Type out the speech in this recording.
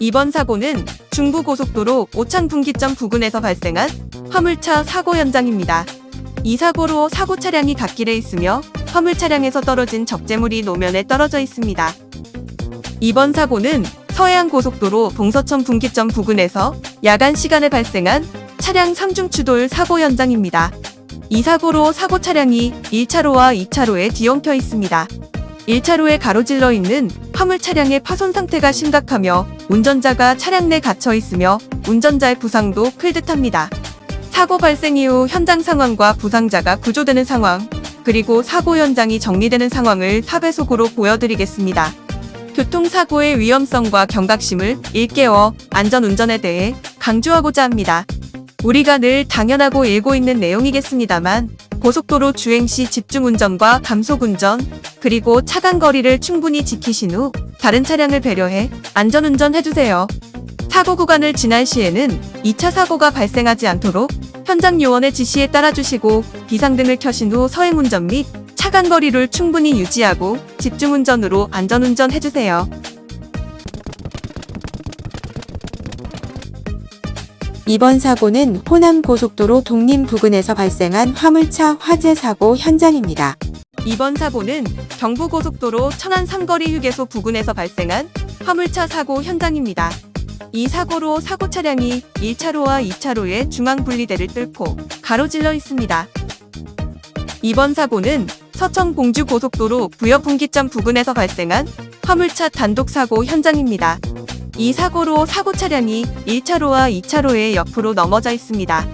이번 사고는 중부고속도로 오창 분기점 부근에서 발생한 화물차 사고 현장입니다. 이 사고로 사고 차량이 갓길에 있으며 화물 차량에서 떨어진 적재물이 노면에 떨어져 있습니다. 이번 사고는 서해안 고속도로 동서천 분기점 부근에서 야간 시간에 발생한 차량 3중 추돌 사고 현장입니다. 이 사고로 사고 차량이 1차로와 2차로에 뒤엉켜 있습니다. 1차로에 가로질러 있는 화물 차량의 파손 상태가 심각하며 운전자가 차량 내 갇혀 있으며 운전자의 부상도 클 듯합니다. 사고 발생 이후 현장 상황과 부상자가 구조되는 상황, 그리고 사고 현장이 정리되는 상황을 4배속으로 보여드리겠습니다. 교통사고의 위험성과 경각심을 일깨워 안전 운전에 대해 강조하고자 합니다. 우리가 늘 당연하고 일고 있는 내용이겠습니다만 고속도로 주행 시 집중운전과 감속운전 그리고 차간 거리를 충분히 지키신 후 다른 차량을 배려해 안전운전 해주세요. 사고 구간을 지날 시에는 2차 사고가 발생하지 않도록 현장 요원의 지시에 따라 주시고 비상등을 켜신 후 서행운전 및 차간 거리를 충분히 유지하고 집중운전으로 안전운전 해주세요. 이번 사고는 호남 고속도로 독림 부근에서 발생한 화물차 화재 사고 현장입니다. 이번 사고는 경부고속도로 천안 삼거리 휴게소 부근에서 발생한 화물차 사고 현장입니다. 이 사고로 사고 차량이 1차로와 2차로의 중앙 분리대를 뚫고 가로질러 있습니다. 이번 사고는 서천 공주 고속도로 부여 분기점 부근에서 발생한 화물차 단독 사고 현장입니다. 이 사고로 사고 차량이 1차로와 2차로의 옆으로 넘어져 있습니다.